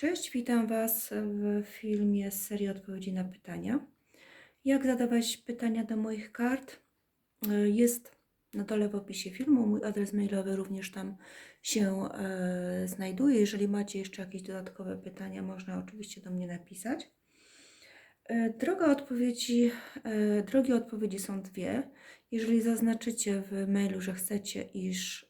Cześć, witam Was w filmie z serii odpowiedzi na pytania. Jak zadawać pytania do moich kart? Y, Jest na dole w opisie filmu. Mój adres mailowy również tam się e, znajduje. Jeżeli macie jeszcze jakieś dodatkowe pytania, można oczywiście do mnie napisać. E, Droga odpowiedzi, e, drogie odpowiedzi są dwie. Jeżeli zaznaczycie w mailu, że chcecie, iż,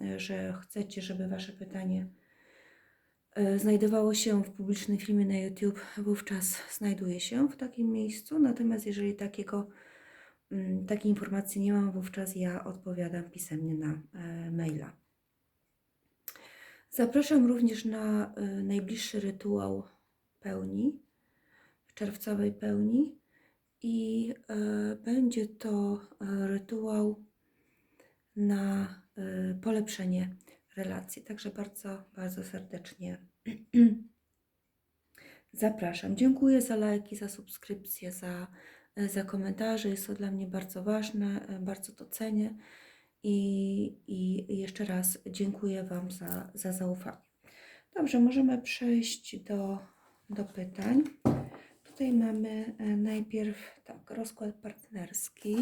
e, że chcecie, żeby Wasze pytanie e, znajdowało się w publicznym filmie na YouTube, wówczas znajduje się w takim miejscu. Natomiast jeżeli takiego, mm, takiej informacji nie mam, wówczas ja odpowiadam pisemnie na e, maila. Zapraszam również na e, najbliższy rytuał pełni, czerwcowej pełni i e, będzie to e, rytuał na e, polepszenie relacji. Także bardzo, bardzo serdecznie zapraszam. Dziękuję za lajki, za subskrypcje, za, e, za komentarze. Jest to dla mnie bardzo ważne, e, bardzo to cenię. I, i jeszcze raz dziękuję Wam za, za zaufanie. Dobrze, możemy przejść do, do pytań. Tutaj mamy e, najpierw tak, rozkład partnerski.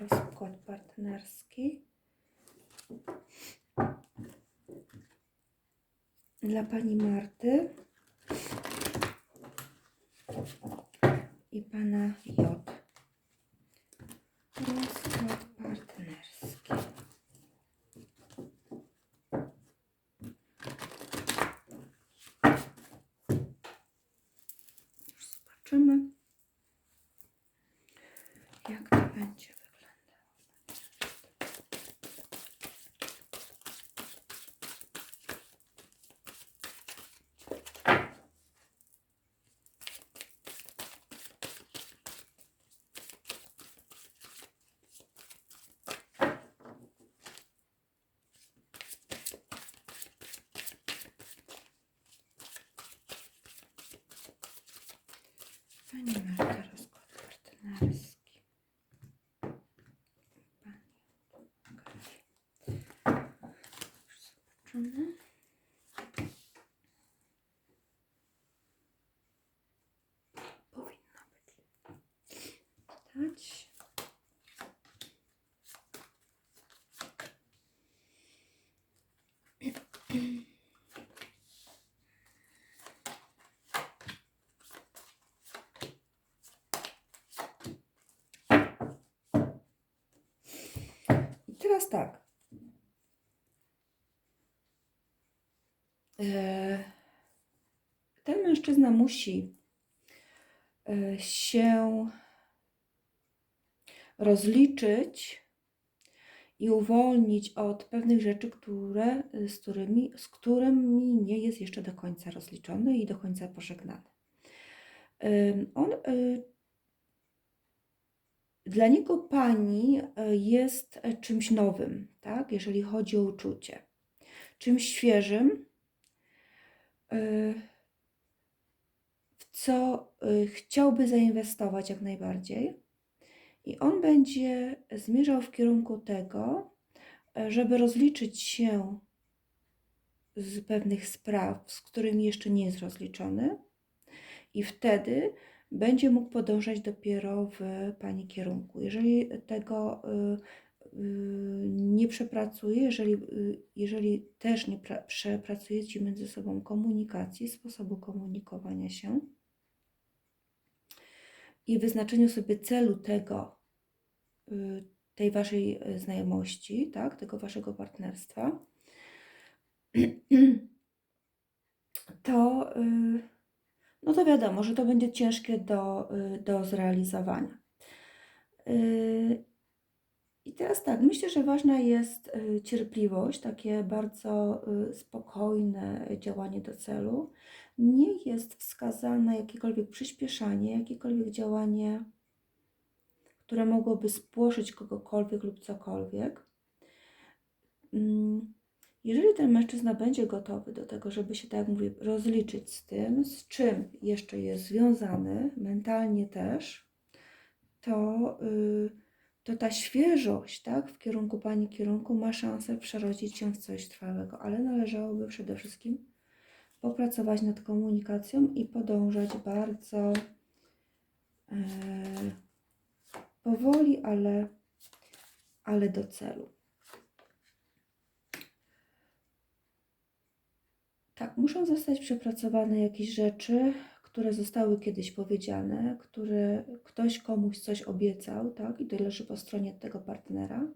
Rozkład partnerski. Dla pani Marty i pana J. Rozkład partnerski. Już zobaczymy, jak to będzie wyglądało. Pani Marta, rozkład partnerski. Pani. okej. Już zobaczymy. Powinno być. Dać. I teraz tak. Ten mężczyzna musi e, się rozliczyć i uwolnić od pewnych rzeczy, które, z, którymi, z którymi nie jest jeszcze do końca rozliczony i do końca pożegnany. Ym, On dla niego pani e, jest e, czymś nowym, tak? Jeżeli chodzi o uczucie. Czymś świeżym, e, w co e, chciałby zainwestować jak najbardziej. I on będzie zmierzał w kierunku tego, e, żeby rozliczyć się z pewnych spraw, z którymi jeszcze nie jest rozliczony, i wtedy będzie mógł podążać dopiero w Pani kierunku. Jeżeli tego y, y, nie przepracuje, jeżeli, y, jeżeli też nie pra- przepracujecie między sobą komunikacji, sposobu komunikowania się i wyznaczeniu sobie celu tego, y, tej Waszej y, znajomości, tak, tego Waszego partnerstwa, to, y, no to wiadomo, że to będzie ciężkie do, y, do zrealizowania. I teraz tak, myślę, że ważna jest y, cierpliwość, takie bardzo y, spokojne działanie do celu. Nie jest wskazane jakiekolwiek przyspieszanie, jakiekolwiek działanie, które mogłoby spłoszyć kogokolwiek lub cokolwiek. Mm, Jeżeli ten mężczyzna będzie gotowy do tego, żeby się, tak jak mówię, rozliczyć z tym, z czym jeszcze jest związany, mentalnie też, to, y, to ta świeżość, tak, w kierunku Pani kierunku ma szansę przerodzić się w coś trwałego, ale należałoby przede wszystkim popracować nad komunikacją i podążać bardzo e, powoli, ale, ale do celu. Tak, muszą zostać przepracowane jakieś rzeczy, które zostały kiedyś powiedziane, które ktoś komuś coś obiecał, tak, i to leży po stronie tego partnera.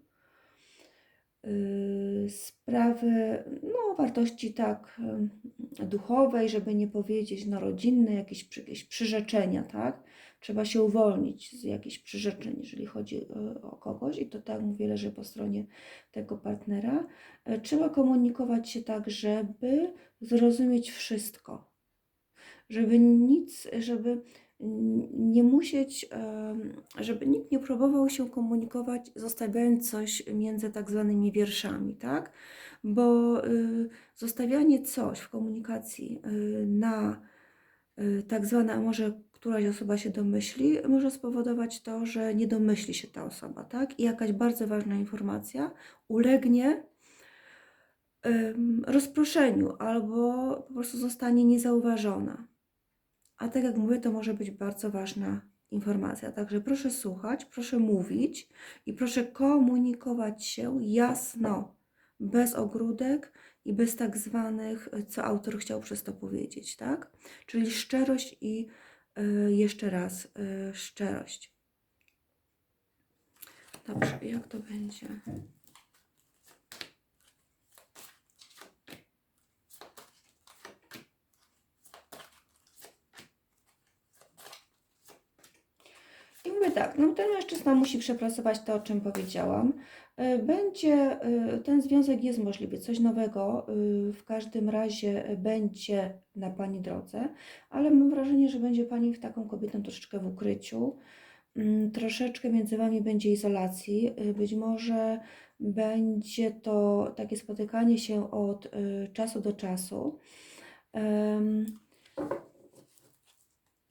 Yy, sprawy, no, wartości tak yy, duchowej, żeby nie powiedzieć, no, rodzinne, jakieś, jakieś przyrzeczenia, tak? Trzeba się uwolnić z jakichś przyrzeczeń, jeżeli chodzi yy, o kogoś, i to tak mówię, leży po stronie tego partnera. Trzeba komunikować się tak, żeby zrozumieć wszystko, żeby nic, żeby nie musieć, żeby nikt nie próbował się komunikować, zostawiając coś między tak zwanymi wierszami, tak? Bo y, zostawianie coś w komunikacji y, na y, tak zwane, a może któraś osoba się domyśli, może spowodować to, że nie domyśli się ta osoba, tak? I jakaś bardzo ważna informacja ulegnie rozproszeniu albo po prostu zostanie niezauważona. A tak jak mówię, to może być bardzo ważna informacja. Także proszę słuchać, proszę mówić i proszę komunikować się jasno, bez ogródek i bez tak zwanych, co autor chciał przez to powiedzieć, tak? Czyli szczerość i y, jeszcze raz y, szczerość. Dobrze, jak to będzie? Tak, no ten mężczyzna musi przepracować to, o czym powiedziałam. Y, Będzie, y, ten związek jest możliwy, coś nowego y, w każdym razie będzie na Pani drodze, ale mam wrażenie, że będzie Pani w taką kobietą troszeczkę w ukryciu, Mm, troszeczkę między Wami będzie izolacji, być może będzie to takie spotykanie się od czasu do czasu.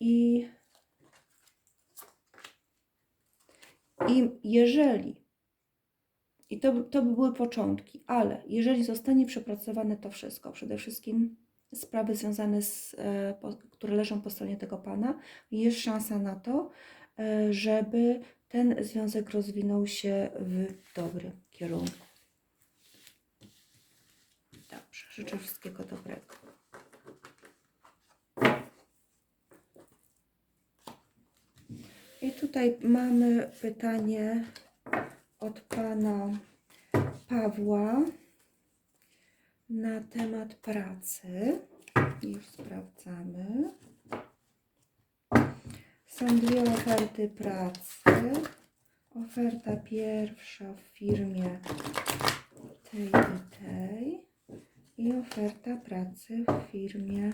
I I jeżeli, i to, to by były początki, ale jeżeli zostanie przepracowane to wszystko, przede wszystkim sprawy związane z, e, które leżą po stronie tego pana, jest szansa na to, e, żeby ten związek rozwinął się w dobrym kierunku. Dobrze, życzę wszystkiego dobrego. I tutaj mamy pytanie od pana Pawła na temat pracy. Już sprawdzamy. Są dwie oferty pracy. Oferta pierwsza w firmie tej i tej. I oferta pracy w firmie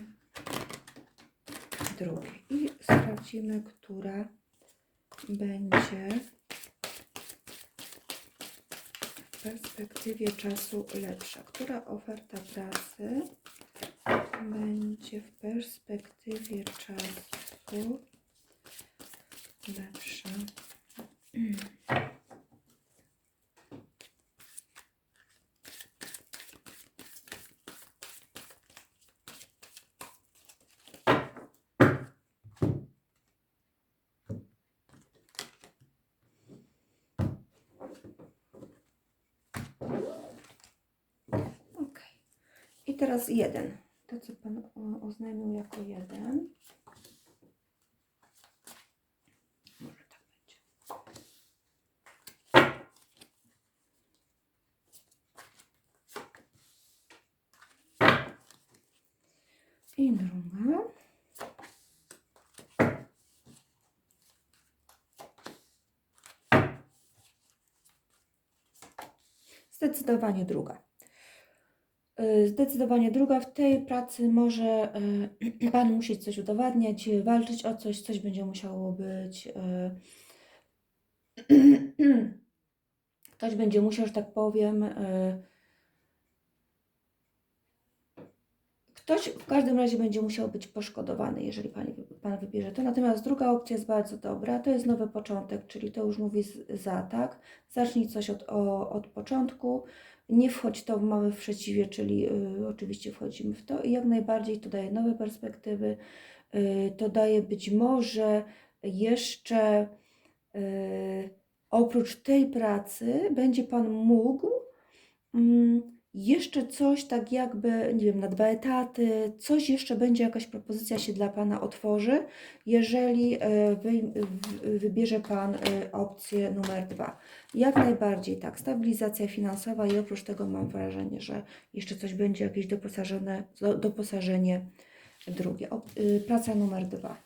drugiej. I sprawdzimy, która będzie w perspektywie czasu lepsza. Która oferta pracy będzie w perspektywie czasu lepsza? Ok. I teraz jeden. To, co Pan oznajmił jako jeden. Może tak będzie. I druga. Zdecydowanie druga. Y, Zdecydowanie druga. W tej pracy może y, Pan musieć coś udowadniać, walczyć o coś, coś będzie musiało być. y, Ktoś będzie musiał, że tak powiem. Ktoś w każdym razie będzie musiał być poszkodowany, jeżeli Pani Pan wybierze to. Natomiast druga opcja jest bardzo dobra. To jest nowy początek, czyli to już mówi za, tak? Zacznij coś od, o, od początku. Nie wchodź to w mamy w przeciwie, czyli y, oczywiście wchodzimy w to i jak najbardziej to daje nowe perspektywy. Y, to daje być może jeszcze y, oprócz tej pracy będzie Pan mógł mm, jeszcze coś tak jakby, nie wiem, na dwa etaty, coś jeszcze będzie, jakaś propozycja się dla Pana otworzy, jeżeli e, wy, wybierze Pan e, opcję numer dwa. Jak najbardziej tak, stabilizacja finansowa i oprócz tego mam wrażenie, że jeszcze coś będzie, jakieś doposażone, do- doposażenie drugie. Y, Praca numer dwa.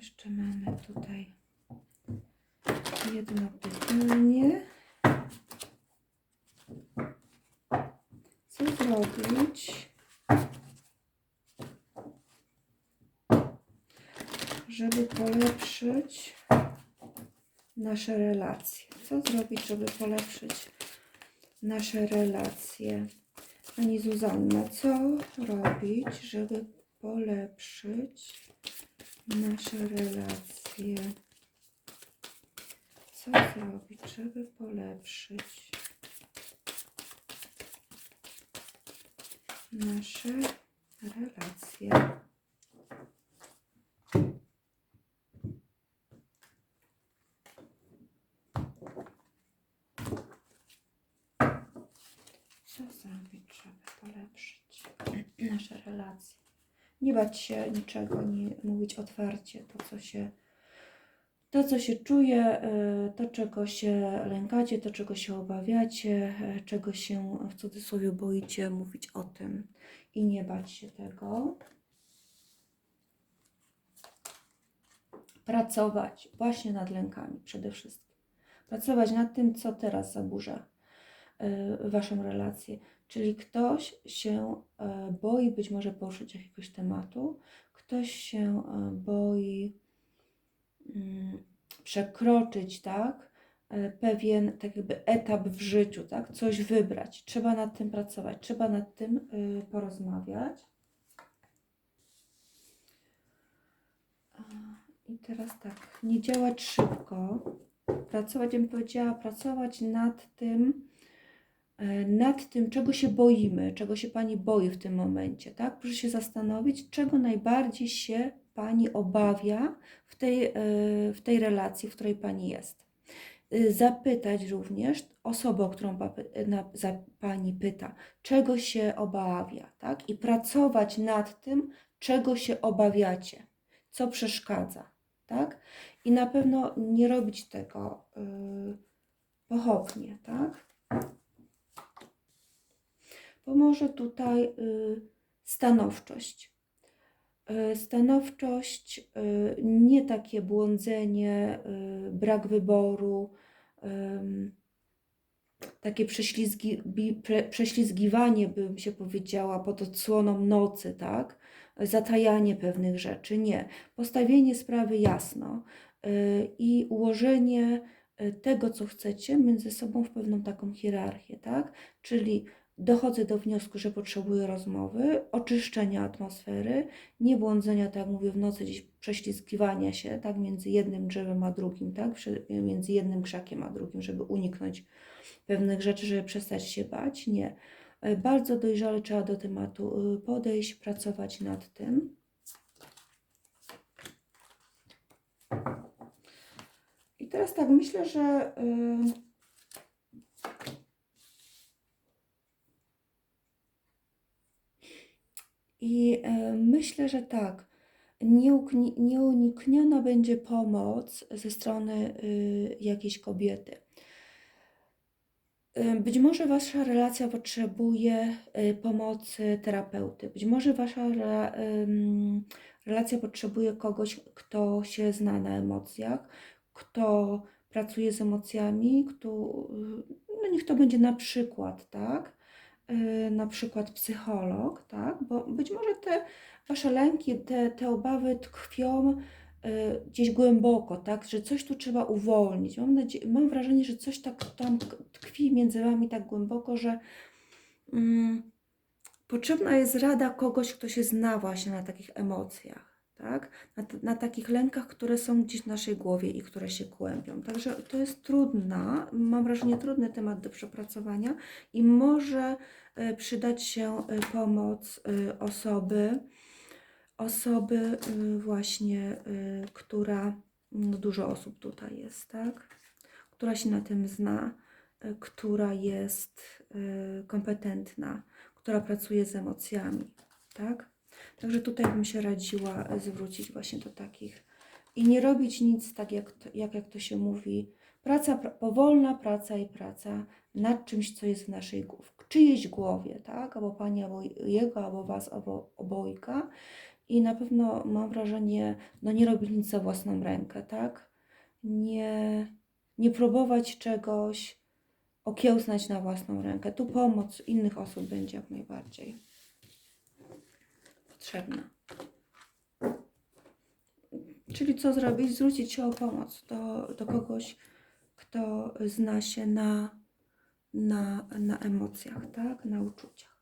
Jeszcze mamy tutaj jedno pytanie. Co zrobić, żeby polepszyć nasze relacje? Co zrobić, żeby polepszyć nasze relacje? Pani Zuzanna, co robić, żeby polepszyć nasze relacje? Co zrobić, żeby polepszyć nasze relacje? Co zrobić, żeby polepszyć nasze relacje? Nie bać się niczego, nie mówić otwarcie to, co się, to, co się czuje, y, to, czego się lękacie, to, czego się obawiacie, y, czego się w cudzysłowie boicie, mówić o tym i nie bać się tego. Pracować właśnie nad lękami przede wszystkim. Pracować nad tym, co teraz zaburza Waszą relację. Czyli ktoś się e, boi być może poruszyć jakiegoś tematu, ktoś się e, boi mm, przekroczyć, tak, e, pewien tak jakby etap w życiu, tak, coś wybrać. Trzeba nad tym pracować, trzeba nad tym porozmawiać. I teraz tak, nie działać szybko, pracować, bym powiedziała, pracować nad tym, e, nad tym, czego się boimy, czego się Pani boi w tym momencie, tak? Proszę się zastanowić, czego najbardziej się Pani obawia w tej, e, w tej relacji, w której Pani jest. Y, Zapytać również osobę, o którą Pani pyta, czego się obawia, tak? I pracować nad tym, czego się obawiacie, co przeszkadza, tak? I na pewno nie robić tego pochopnie, tak? Pomoże tutaj y, stanowczość. Y, Stanowczość, y, nie takie błądzenie, brak wyboru, takie prześlizgi, prześlizgiwanie, bym się powiedziała, pod odsłoną nocy, tak? Zatajanie pewnych rzeczy. Nie. Postawienie sprawy jasno i ułożenie tego, co chcecie, między sobą w pewną taką hierarchię, tak? Czyli dochodzę do wniosku, że potrzebuję rozmowy, oczyszczenia atmosfery, nie błądzenia, tak jak mówię, w nocy gdzieś prześlizgiwania się, tak, między jednym drzewem a drugim, tak, między jednym krzakiem a drugim, żeby uniknąć pewnych rzeczy, żeby przestać się bać. Nie. E, Bardzo dojrzale trzeba do tematu y, podejść, pracować nad tym. I teraz tak, myślę, że I e, myślę, że tak, nieunikniona będzie pomoc ze strony y, jakiejś kobiety. Y, Być może wasza relacja potrzebuje y, pomocy terapeuty. Być może wasza relacja potrzebuje kogoś, kto się zna na emocjach, kto pracuje z emocjami, kto, no niech to będzie na przykład, tak? Y, Na przykład psycholog, tak? Bo być może te wasze lęki, te, te obawy tkwią y, gdzieś głęboko, tak, że coś tu trzeba uwolnić. Mam, nadzie- mam wrażenie, że coś tak tam tkwi między Wami tak głęboko, że mm, potrzebna jest rada kogoś, kto się zna właśnie na takich emocjach, tak? Na, na takich lękach, które są gdzieś w naszej głowie i które się kłębią. Także to jest trudna, mam wrażenie, trudny temat do przepracowania i może przydać się e, pomoc e, osoby, osoby e, właśnie, e, która, no dużo osób tutaj jest, tak? Która się na tym zna, e, która jest e, kompetentna, która pracuje z emocjami, tak? Także tutaj bym się radziła e, zwrócić właśnie do takich i nie robić nic tak, jak jak, jak to się mówi. Praca, pra, powolna praca i praca nad czymś, co jest w naszej głowie, w czyjejś głowie, tak? Albo pani, albo jego, albo was, albo obojga. I na pewno mam wrażenie, no nie robić nic za własną rękę, tak? Nie, nie próbować czegoś, okiełznać na własną rękę. Tu pomoc innych osób będzie jak najbardziej potrzebna. Czyli co zrobić? Zwrócić się o pomoc do, do kogoś, kto zna się na, na, na emocjach, tak? Na uczuciach.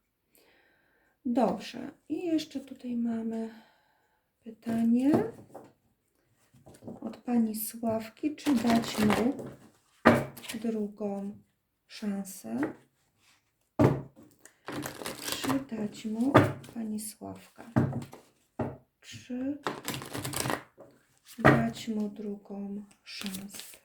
Dobrze. I jeszcze tutaj mamy pytanie od pani Sławki. Czy dać mu drugą szansę? Czy dać mu pani Sławka? Czy dać mu drugą szansę?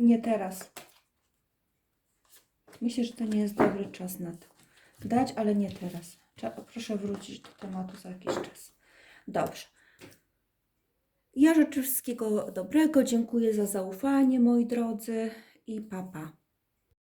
Nie teraz. Myślę, że to nie jest dobry czas na to. Dać, ale nie teraz. Proszę wrócić do tematu za jakiś czas. Dobrze. Ja życzę wszystkiego dobrego. Dziękuję za zaufanie, moi drodzy. I papa.